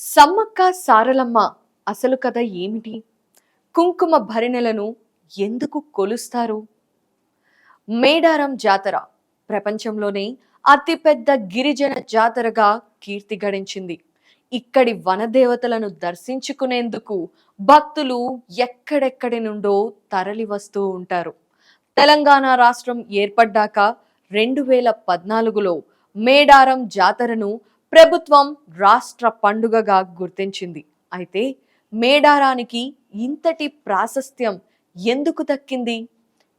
సమ్మక్క సారలమ్మ అసలు కథ ఏమిటి? కుంకుమ భరిణెలను ఎందుకు కొలుస్తారు? మేడారం జాతర ప్రపంచంలోనే అతిపెద్ద గిరిజన జాతరగా కీర్తి గడించింది. ఇక్కడి వనదేవతలను దర్శించుకునేందుకు భక్తులు ఎక్కడెక్కడి నుండో తరలి వస్తూ ఉంటారు. తెలంగాణ రాష్ట్రం ఏర్పడ్డాక రెండు వేల పద్నాలుగులో మేడారం జాతరను ప్రభుత్వం రాష్ట్ర పండుగగా గుర్తించింది. అయితే మేడారానికి ఇంతటి ప్రాశస్త్యం ఎందుకు దక్కింది?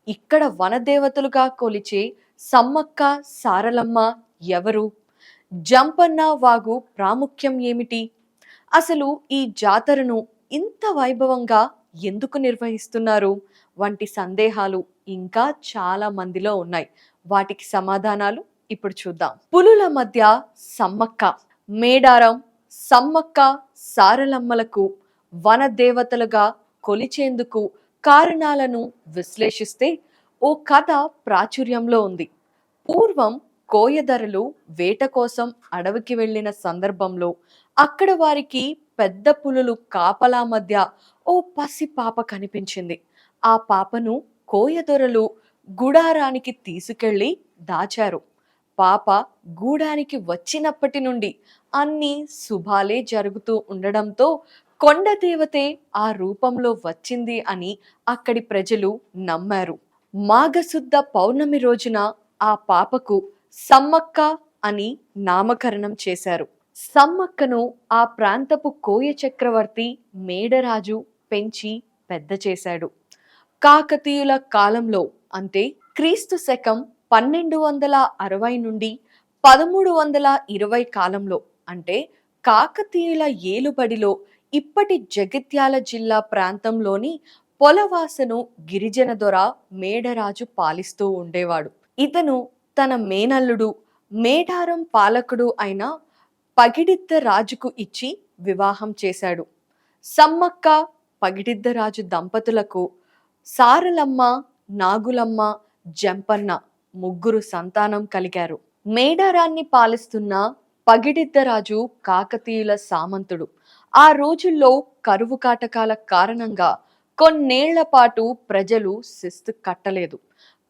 ఇక్కడ వనదేవతలుగా కొలిచే సమ్మక్క సారలమ్మ ఎవరు? జంపన్న వాగు ప్రాముఖ్యం ఏమిటి? అసలు ఈ జాతరను ఇంత వైభవంగా ఎందుకు నిర్వహిస్తున్నారు? వంటి సందేహాలు ఇంకా చాలా మందిలో ఉన్నాయి. వాటికి సమాధానాలు ఇప్పుడు చూద్దాం. పులుల మధ్య సమ్మక్క. మేడారం సమ్మక్క సారలమ్మలకు వన దేవతలుగా కొలిచేందుకు కారణాలను విశ్లేషిస్తే ఓ కథ ప్రాచుర్యంలో ఉంది. పూర్వం కోయదరలు వేట కోసం అడవికి వెళ్ళిన సందర్భంలో అక్కడ వారికి పెద్ద పులులు కాపలా మధ్య ఓ పసి పాప కనిపించింది. ఆ పాపను కోయదొరలు గుడారానికి తీసుకెళ్ళి దాచారు. పాప గూడానికి వచ్చినప్పటి నుండి అన్ని శుభాలే జరుగుతూ ఉండడంతో కొండ దేవతే ఆ రూపంలో వచ్చింది అని అక్కడి ప్రజలు నమ్మారు. మాఘశుద్ధ పౌర్ణమి రోజున ఆ పాపకు సమ్మక్క అని నామకరణం చేశారు. సమ్మక్కను ఆ ప్రాంతపు కోయ చక్రవర్తి మేడరాజు పెంచి పెద్ద చేశాడు. కాకతీయుల కాలంలో అంటే క్రీస్తు శకం పన్నెండు వందల అరవై నుండి పదమూడు వందల ఇరవై కాలంలో అంటే కాకతీయుల ఏలుబడిలో ఇప్పటి జగిత్యాల జిల్లా ప్రాంతంలోని పొలవాసను గిరిజన దొర మేడరాజు పాలిస్తూ ఉండేవాడు. ఇతను తన మేనల్లుడు మేడారం పాలకుడు అయిన పగిడిద్ద రాజుకు ఇచ్చి వివాహం చేశాడు. సమ్మక్క పగిడిద్ద రాజు దంపతులకు సారలమ్మ నాగులమ్మ జంపన్న ముగ్గురు సంతానం కలిగారు. మేడారాన్ని పాలిస్తున్న పగిడిద్దరాజు కాకతీయుల సామంతుడు. ఆ రోజుల్లో కరువు కాటకాల కారణంగా కొన్నేళ్ళ పాటు ప్రజలు శిస్తు కట్టలేదు.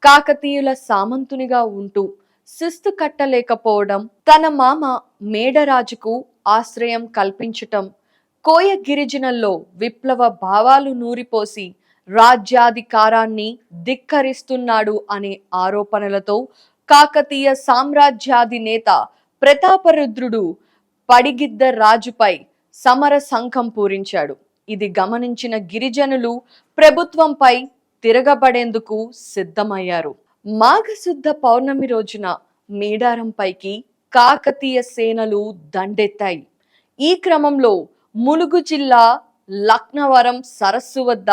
కాకతీయుల సామంతునిగా ఉంటూ శిస్తు కట్టలేకపోవడం తన మామ మేడరాజుకు ఆశ్రయం కల్పించటం కోయ గిరిజనల్లో విప్లవ భావాలు నూరిపోసి రాజ్యాధికారాన్ని ధిక్కరిస్తున్నాడు అనే ఆరోపణలతో కాకతీయ సామ్రాజ్యాధినేత ప్రతాపరుద్రుడు పడిగిద్ద రాజుపై సమర సంఘం పూరించాడు. ఇది గమనించిన గిరిజనులు ప్రభుత్వంపై తిరగబడేందుకు సిద్ధమయ్యారు. మాఘశుద్ధ పౌర్ణమి రోజున మేడారంపైకి కాకతీయ సేనలు దండెత్తాయి. ఈ క్రమంలో ములుగు జిల్లా లక్నవరం సరస్సు వద్ద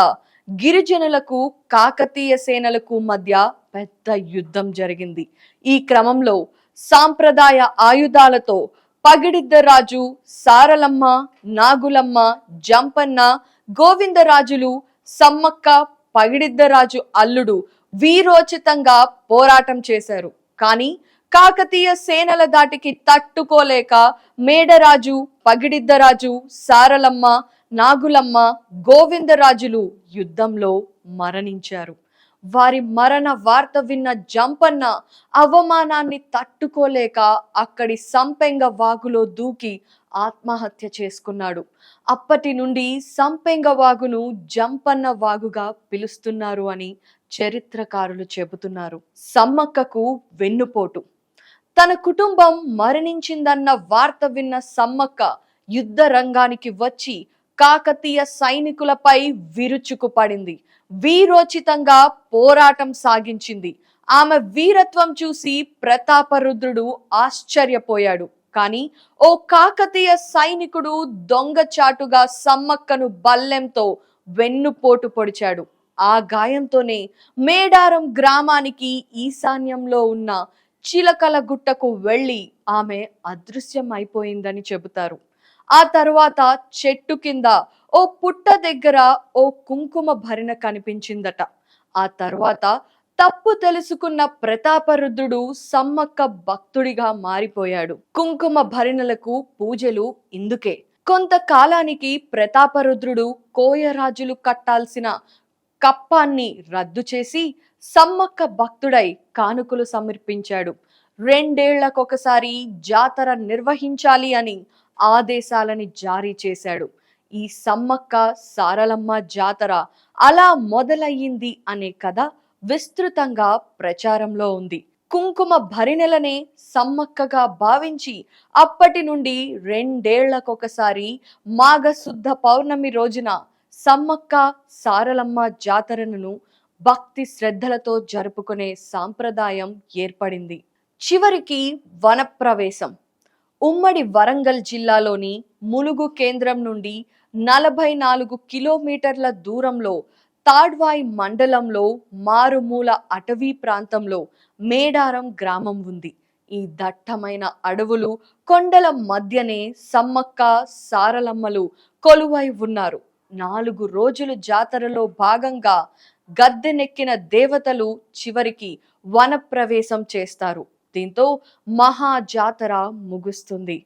గిరిజనులకు కాకతీయ సేనలకు మధ్య పెద్ద యుద్ధం జరిగింది. ఈ క్రమంలో సాంప్రదాయ ఆయుధాలతో పగిడిద్దరాజు సారలమ్మ నాగులమ్మ జంపన్న గోవిందరాజులు సమ్మక్క పగిడిద్దరాజు అల్లుడు వీరోచితంగా పోరాటం చేశారు. కానీ కాకతీయ సేనల దాటికి తట్టుకోలేక మేడరాజు పగిడిద్దరాజు సారలమ్మ నాగులమ్మ గోవిందరాజులు యుద్ధంలో మరణించారు. వారి మరణ వార్త విన్న జంపన్న అవమానాన్ని తట్టుకోలేక అక్కడి సంపెంగ వాగులో దూకి ఆత్మహత్య చేసుకున్నాడు. అప్పటి నుండి సంపెంగ వాగును జంపన్న వాగుగా పిలుస్తున్నారు అని చరిత్రకారులు చెబుతున్నారు. సమ్మక్కకు వెన్నుపోటు. తన కుటుంబం మరణించిందన్న వార్త విన్న సమ్మక్క యుద్ధ రంగానికి వచ్చి కాకతీయ సైనికులపై విరుచుకుపడింది. వీరోచితంగా పోరాటం సాగించింది. ఆమె వీరత్వం చూసి ప్రతాపరుద్రుడు ఆశ్చర్యపోయాడు. కానీ ఓ కాకతీయ సైనికుడు దొంగచాటుగా సమ్మక్కను బల్లెంతో వెన్నుపోటు పొడిచాడు. ఆ గాయంతోనే మేడారం గ్రామానికి ఈశాన్యంలో ఉన్న చిలకల గుట్టకు వెళ్ళి ఆమె అదృశ్యం అయిపోయిందని చెబుతారు. ఆ తర్వాత చెట్టు కింద ఓ పుట్ట దగ్గర ఓ కుంకుమ భరిణ కనిపించిందట. ఆ తర్వాత తప్పు తెలుసుకున్న ప్రతాపరుద్రుడు సమ్మక్క భక్తుడిగా మారిపోయాడు. కుంకుమ భరిణలకు పూజలు ఇందుకే. కొంతకాలానికి ప్రతాపరుద్రుడు కోయరాజులు కట్టాల్సిన కప్పాన్ని రద్దు చేసి సమ్మక్క భక్తుడై కానుకలు సమర్పించాడు. రెండేళ్ళకొకసారి జాతర నిర్వహించాలి అని ఆదేశాలని జారీ చేశాడు. ఈ సమ్మక్క సారలమ్మ జాతర అలా మొదలయ్యింది అనే కథ విస్తృతంగా ప్రచారంలో ఉంది. కుంకుమ భరిణెలనే సమ్మక్కగా భావించి అప్పటి నుండి రెండేళ్ళకొకసారి మాఘశుద్ధ పౌర్ణమి రోజున సమ్మక్క సారలమ్మ జాతరను భక్తి శ్రద్ధలతో జరుపుకునే సాంప్రదాయం ఏర్పడింది. చివరికి వనప్రవేశం. ఉమ్మడి వరంగల్ జిల్లాలోని ములుగు కేంద్రం నుండి నలభై నాలుగు కిలోమీటర్ల దూరంలో తాడ్వాయి మండలంలో మారుమూల అటవీ ప్రాంతంలో మేడారం గ్రామం ఉంది. ఈ దట్టమైన అడవులు కొండల మధ్యనే సమ్మక్క సారలమ్మలు కొలువై ఉన్నారు. నాలుగు రోజులు జాతరలో భాగంగా గద్దెనెక్కిన దేవతలు చివరికి వనప్రవేశం చేస్తారు. దీంతో మహా జాతర ముగుస్తుంది.